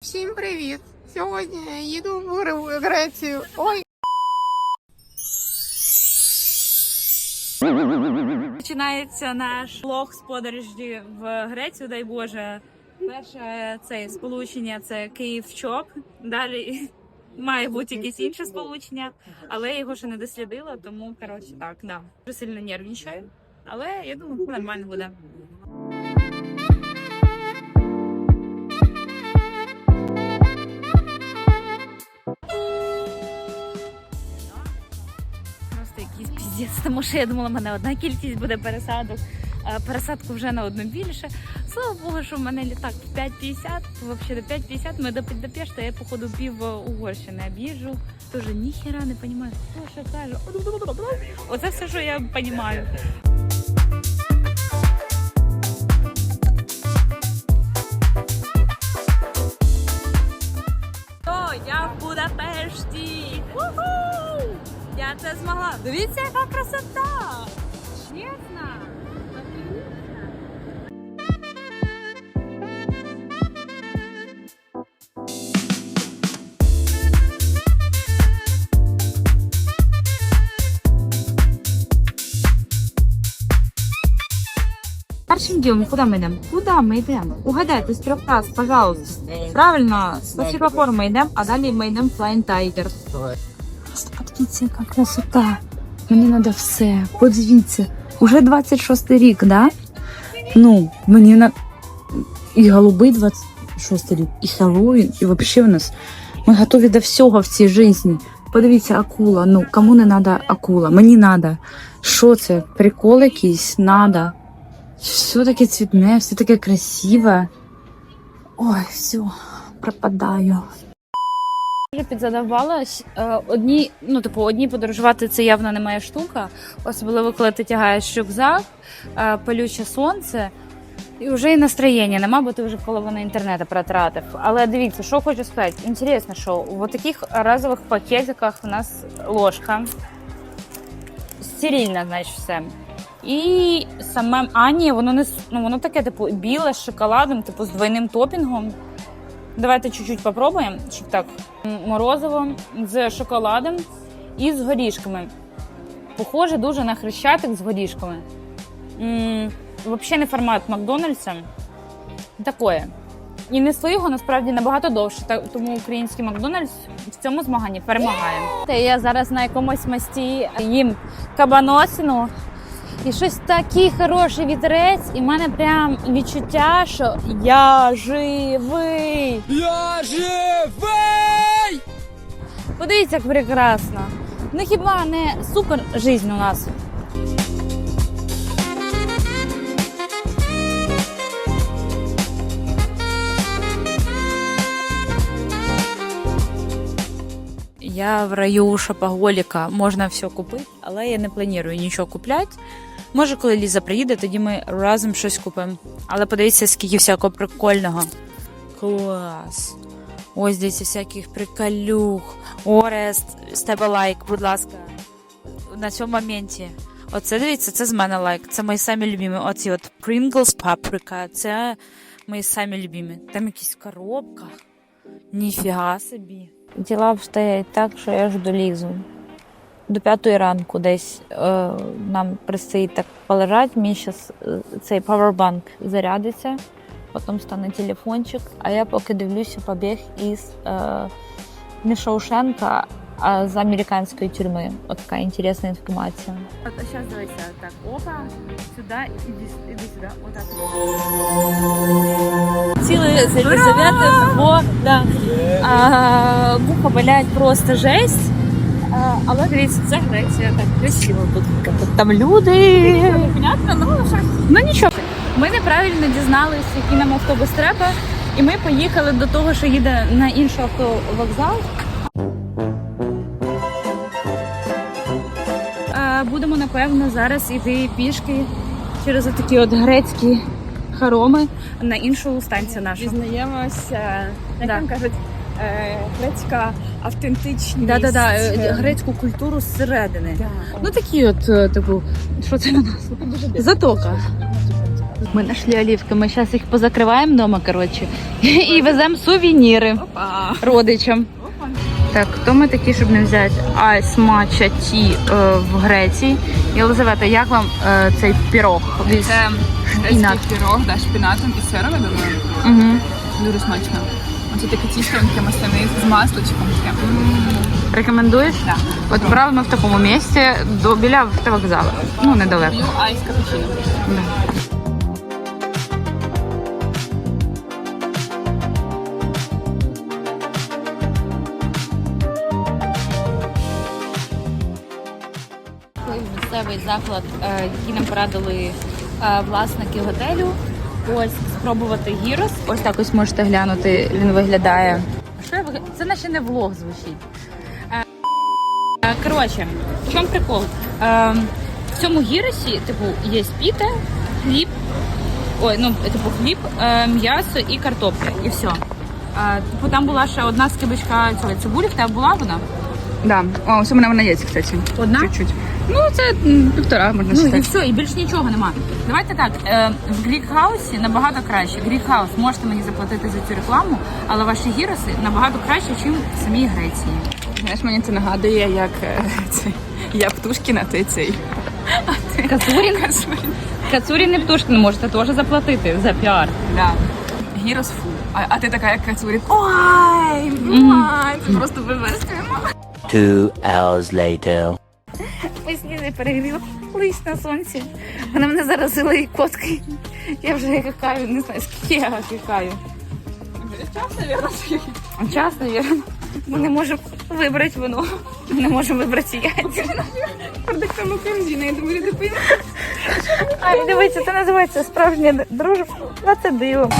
Всім привіт! Сьогодні я їду в Гре- Грецію. Ой, Починається наш влог з подорожі в Грецію, дай Боже. Перше це сполучення це Київ-Чоп. Далі має бути якесь інше сполучення, але я його ще не дослідила, тому коротше так, да. Дуже сильно нервничаю. Але я думаю, нормально буде. Тому що я думала, в мене одна кількість буде пересадок. Пересадку вже на одну більше. Слава Богу, що в мене літак в 5.50, взагалі до 5.50 ми до Піддапешта, я походу пів Угорщини об'їжджу. Тоже ніхера не розумію, що каже. Оце все, що я розумію. Це змогла. Дивіться, яка красота! Чесно! Першим ділом, куди ми йдемо? Куди ми йдемо? Угадайте з трьох раз, пожалуйста. Правильно, по світлофору ми йдемо, а далі ми йдемо в Flying Tiger. Подивіться, яка красота. Мені треба все. Подивіться. Уже 26 рік, да? Ну, мені на. І голубий 26 рік, і Хеллоуін, і взагалі у нас. Ми готові до всього в цій житті. Подивіться, акула. Ну, кому не треба акула? Мені треба. Що це? Прикол якийсь? Надо. Все таке цвітне, все таке красиве. Ой, все, пропадаю. Вже підзадавалась. Е, Одні, ну, типу, одні подорожувати це явно не моя штука, особливо коли ти тягаєш рюкзак, е, палюче сонце. І вже і настроєння нема, бо ти вже половину інтернету протратив. Але дивіться, що хочу сказати. Інтересно, що в таких разових пакетиках у нас ложка. Стерильно, значить, все. І саме Ані, воно не ну, воно таке, типу, біле з шоколадом, типу, з двойним топінгом. Давайте чуть-чуть попробуємо. Щоб так. Морозиво з шоколадом і з горішками. Похоже дуже на хрещатик з горішками. Взагалі не формат Макдональдса. Такое. І несли його насправді набагато довше, тому український Макдональдс в цьому змаганні перемагає. Я зараз на якомусь мості їм кабаносину. І щось такий хороший вітерець, і в мене прям відчуття, що я живий. Я живий! Подивіться, як прекрасно. Ну хіба не супер жизнь у нас? Я в раю шопоголіка, можна все купити, але я не планую нічого купляти. Може, коли Ліза приїде, тоді ми разом щось купимо. Але подивіться, скільки всякого прикольного. Клас. Ось дивіться, всяких приколюх. Орест, з тебе лайк, будь ласка. На цьому моменті. Оце дивіться, це з мене лайк. Це мої самі любимі. Оці от Pringles паприка. Це мої самі любимі. Там якісь коробка. Ніфіга собі. Діла обстоять так, що я жду лізу. До п'ятої ранку десь е, нам предстоїть так полежати. Мій зараз цей павербанк зарядиться, потім стане телефончик, а я поки дивлюся побіг із е, не Шоушенка, а з американської тюрми. От така інтересна інформація. А зараз дивися, так, опа, сюди, іди, іди сюди, отак. Цілий Єлизавета, бо да. А, вуха болять просто жесть. Але дивіться, це Греція так красиво тут. Тут Там люди. Непонятно, ну що. Ну нічого. Ми неправильно дізналися, який нам автобус треба, і ми поїхали до того, що їде на інший автовокзал. Будемо напевно зараз іти пішки через такі от грецькі хороми на іншу станцію нашу. Дізнаємося, як Да. там кажуть, грецька автентичність. Да, да, да, Е, грецьку культуру зсередини. да. Ну такі от, е, типу, що це на нас? Затока. Ми знайшли олівки, ми зараз їх позакриваємо вдома, коротше, і веземо сувеніри Опа. родичам. Так, хто ми такі, щоб не взяти айс матча ті е, в Греції? Єлизавета, як вам е, цей пірог? Це Шпінат. грецький пірог, да, шпінатом і сиром, я думаю. Угу. Дуже смачно. Оце таке тісто таке масляне з масличком. Таке. Рекомендуєш? Да. От брали ми в такому місці до біля автовокзалу. Ну, недалеко. П'ю айс капучино. Да. Місцевий заклад, е, який нам порадили е, власники готелю. Ось спробувати гірос. Ось так ось можете глянути. Він виглядає. Що я вигля- Це наче не влог звучить. Е, Коротше, в чому прикол? Е, В цьому гіросі, типу, є піта, хліб, ой, ну, типу, хліб, е, м'ясо і картопля, і все. Типу, там була ще одна скибочка цього цибулі, в тебе була вона? Да. О, у мене вона є, кстати. Одна? Чуть-чуть. Ну, це м, півтора, можна Ну і сказати. все, і більш нічого нема. Давайте так, е, в Грікхаусі набагато краще. Грікхаус можете мені заплатити за цю рекламу, але ваші гіроси набагато краще, ніж в самій Греції. Знаєш, мені це нагадує, як е, це, я Птушкіна, ти цей. А ти Кацурін? Кацурін. Кацурін і Птушкін можете теж заплатити за піар. Да. Гірос фу. А, а ти така, як Кацурін. Ой, ой, це просто виверстуємо. Two hours later. Ми сніни перегріли лись на сонці. Вона мене заразила і коткою. Я вже какаю, не знаю, скільки я какаю. Час, мабуть, час, мабуть. Ми не можемо вибрати вино. Ми не можемо вибрати яйця. продуктами корзина, я думаю, люди поїдуть. Ай, дивіться, це називається справжня дружба. А це диво.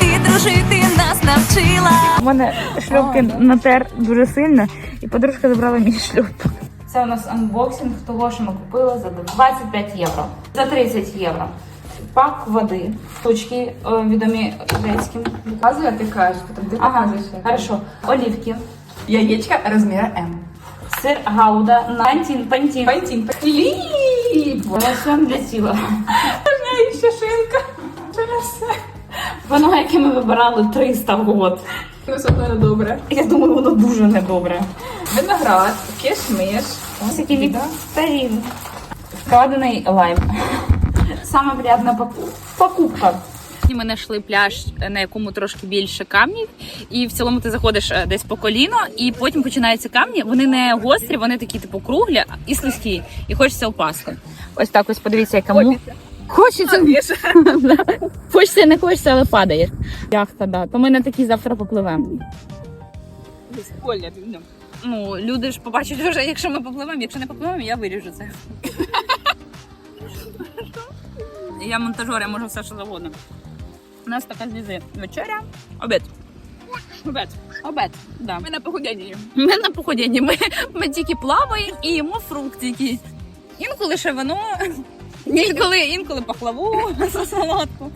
Ти дружити нас навчила. У мене шлюпки натер дуже сильно, і подружка забрала мій шлюб. Це у нас анбоксинг того, що ми купили за 25 євро. За 30 євро. Пак води, штучки е, відомі грецьким. Показує, ти кажеш, потім ти Ага, показуєш. хорошо. Олівки, Яєчка розміру М. сир гауда, пантін, пантін. Пантін. Хліб. Лосьон для тіла. І ще шинка. Все. Воно, яке ми вибирали 300 год. Висотно добре. Я думаю, воно дуже недобре. Виноград, кишмиш. Ось який вікторин. Вкладений лайм. Саме приятна поку- покупка. Ми знайшли пляж, на якому трошки більше камнів, і в цілому ти заходиш е, десь по коліно, і потім починаються камні. Вони не гострі, вони такі, типу, круглі і слизькі. І хочеться впасти. Ось так ось подивіться, яка му. Хочеться. Хочеться, не хочеться, але падає. Яхта, да. То ми на такій завтра попливемо. Коля, ти ну. Люди ж побачать вже, якщо ми попливемо, якщо не попливемо, я виріжу це. я монтажер, я можу все що завгодно. У нас така знизу вечеря, обід. Обід. Обід, да. Ми на похуденні. Ми на походінні, ми, ми тільки плаваємо і їмо фрукти якісь. Інколи ще вино, інколи, інколи пахлаву за солодку.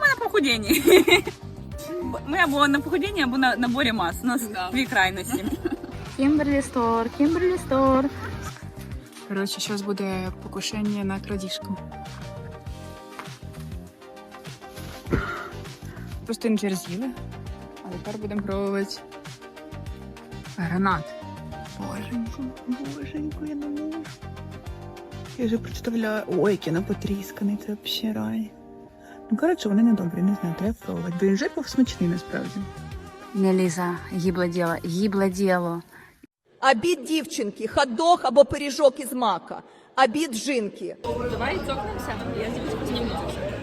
Ми на походінні. Ми або на походінні, або на наборі мас. У нас дві крайності. Кімберлі Стор, Кімберлі Стор. Коротше, зараз буде покушення на крадіжку. Просто не через. А тепер будемо пробувати гранат. Боженько, боженько, я не можу. Я вже представляю. Ой, який потрісканий, це взагалі рай. Ну, коротше, вони не добрі, не знаю, треба пробувати. Бо він вже був смачний насправді. Не Ліза, гібле діло, гібле діло. Обід дівчинки, хот-дог або пиріжок із мака. Обід жінки. Давай цокнемося, я зніму це все.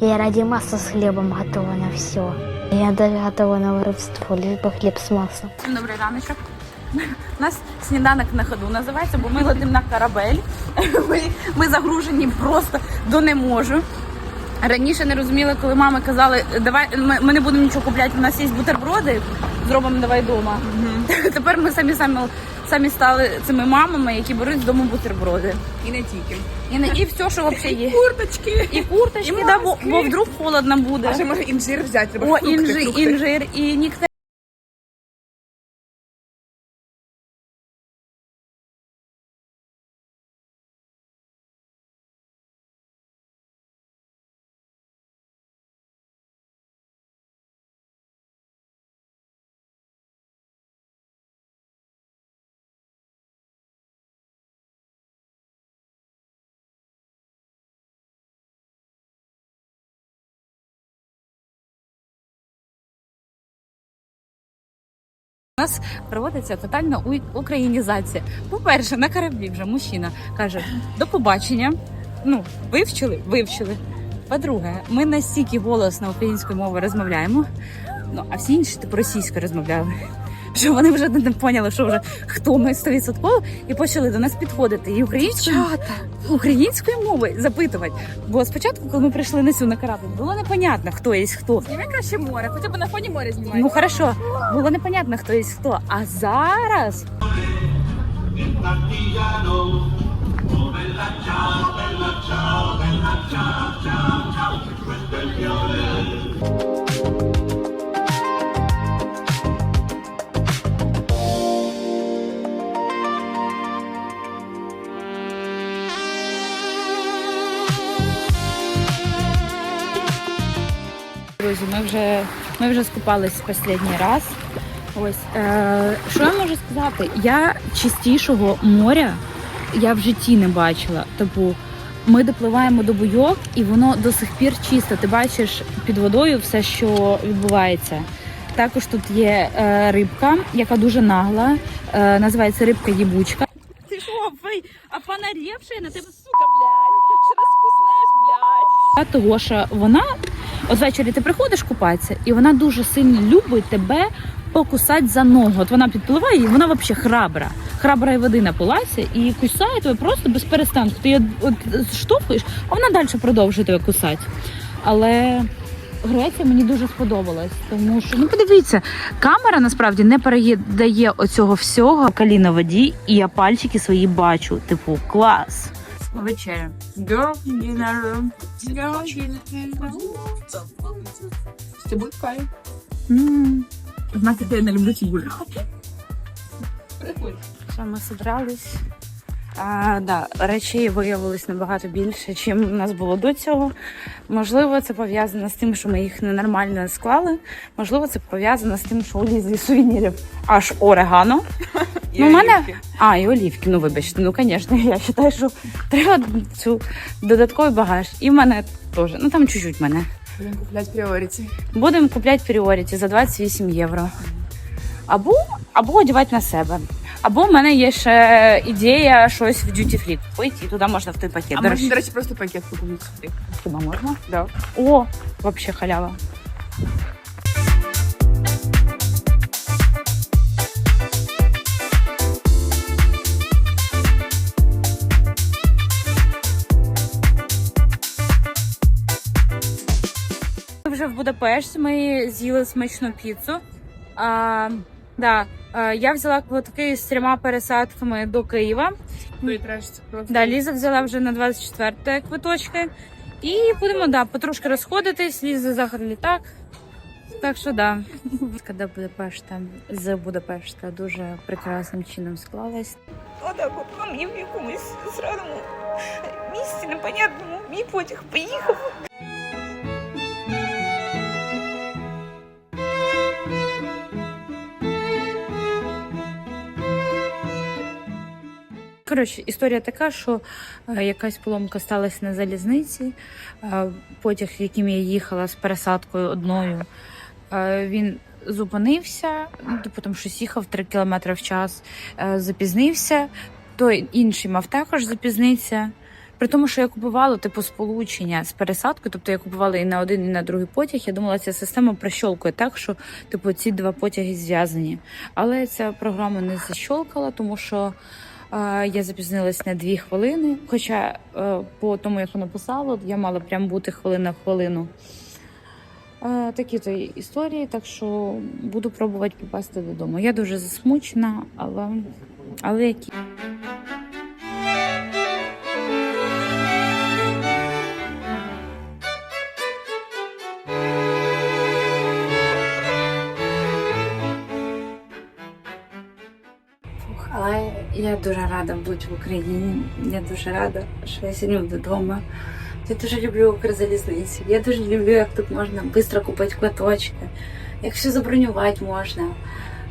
Я ради масла с хлебом готова на все. Я даже готова на воровство, лишь бы хлеб с маслом. Всім добрий раночок. У нас сніданок на ходу називається, бо ми летимо на корабель. Ми, ми загружені просто до не можу. Раніше не розуміли, коли мами казали, давай ми, ми не будемо нічого купляти, у нас є бутерброди, зробимо давай вдома. Тепер ми самі самі самі стали цими мамами, які беруть з дому бутерброди. І не тільки. І, не, і все, що взагалі є. Курточки. І курточки, І да, бо, бо вдруг холодно буде. А ще може інжир взяти, треба О, фрукти, інжир, фрукти. інжир і нікте. У нас проводиться тотальна українізація. По-перше, на кораблі вже мужчина каже до побачення. Ну, вивчили, вивчили. По-друге, ми настільки голосно українською мовою розмовляємо. Ну, а всі інші типу російською розмовляли. Що вони вже не поняли, що вже хто ми 100% і почали до нас підходити і українською, українською мовою запитувати. Бо спочатку, коли ми прийшли на цю на корабль, було непонятно, хто є хто. Зніми краще море, хоча б на фоні моря знімай. Ну хорошо, було непонятно, хто є хто. А зараз вже, ми вже скупались останній раз. Ось е, що я можу сказати? Я чистішого моря я в житті не бачила. Типу, ми допливаємо до буйок, і воно до сих пір чисто. Ти бачиш під водою все, що відбувається. Також тут є е, рибка, яка дуже нагла. Е, називається рибка їбучка. Ти що, фей, а понарівши на тебе Сука, блядь, ще раз куснеш, блядь. того, що вона от ввечері ти приходиш купатися, і вона дуже сильно любить тебе покусати за ногу. От вона підпливає, і вона взагалі храбра. Храбра і води напилася і кусає тебе просто без перестанку. Ти її штовхуєш, а вона далі продовжує тебе кусати. Але Греція мені дуже сподобалась, тому що ну подивіться, камера насправді не передає оцього всього калі на воді, і я пальчики свої бачу. Типу, клас. Вечеря. Цибулькою. Знаєте, я не люблю цибулю. Що ми зібрались? А, да, речей виявилось набагато більше, ніж у нас було до цього. Можливо, це пов'язано з тим, що ми їх ненормально склали. Можливо, це пов'язано з тим, що Лізі сувенірів аж орегано. ну, у мене... А, і олівки, ну вибачте, ну звісно, я вважаю, що треба цю додатковий багаж. І в мене теж. Ну там чуть-чуть мене. Будемо купляти пріоріті. Будемо купляти Priority за 28 євро. Або, або одягати на себе. Або в мене є ще ідея щось в duty free купити, і туди можна в той пакет. А До можна, речі, до речі, просто пакет купити. хіба можна? Да. О, взагалі халява. Вже в Будапешті, ми з'їли смачну піцу. А, да, я взяла квитки з трьома пересадками до Києва. Треш. Да, Ліза взяла вже на 24 квиточки. І будемо да, потрошки розходитись, Ліза заход літак. Так що да. Коли Будапешта з Будапешта дуже прекрасним чином склалась. Отак от а мені в якомусь сраному місці непонятному мій потяг поїхав. Коротше, історія така, що е, якась поломка сталася на залізниці. Е, потяг, яким я їхала з пересадкою одною, е, він зупинився, ну, типу щось їхав 3 км в час, запізнився. Той інший мав також запізнитися. При тому, що я купувала типу сполучення з пересадкою, тобто я купувала і на один, і на другий потяг. Я думала, ця система прищолкує так, що типу ці два потяги зв'язані. Але ця програма не защолкала, тому що я запізнилась на дві хвилини. Хоча е, по тому, як вона писала, я мала прям бути хвилина в хвилину. Такі то історії, так що буду пробувати попасти додому. Я дуже засмучена, але Але які? Я дуже рада бути в Україні. Я дуже рада, що я сьогодні вдома. Я дуже люблю Укрзалізницю. Я дуже люблю, як тут можна швидко купити квиточки, як все забронювати можна.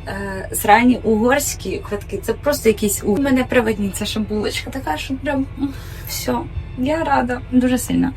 Е, Срані угорські квитки це просто якісь у мене проводниця, що булочка така, що прям все. Я рада дуже сильно.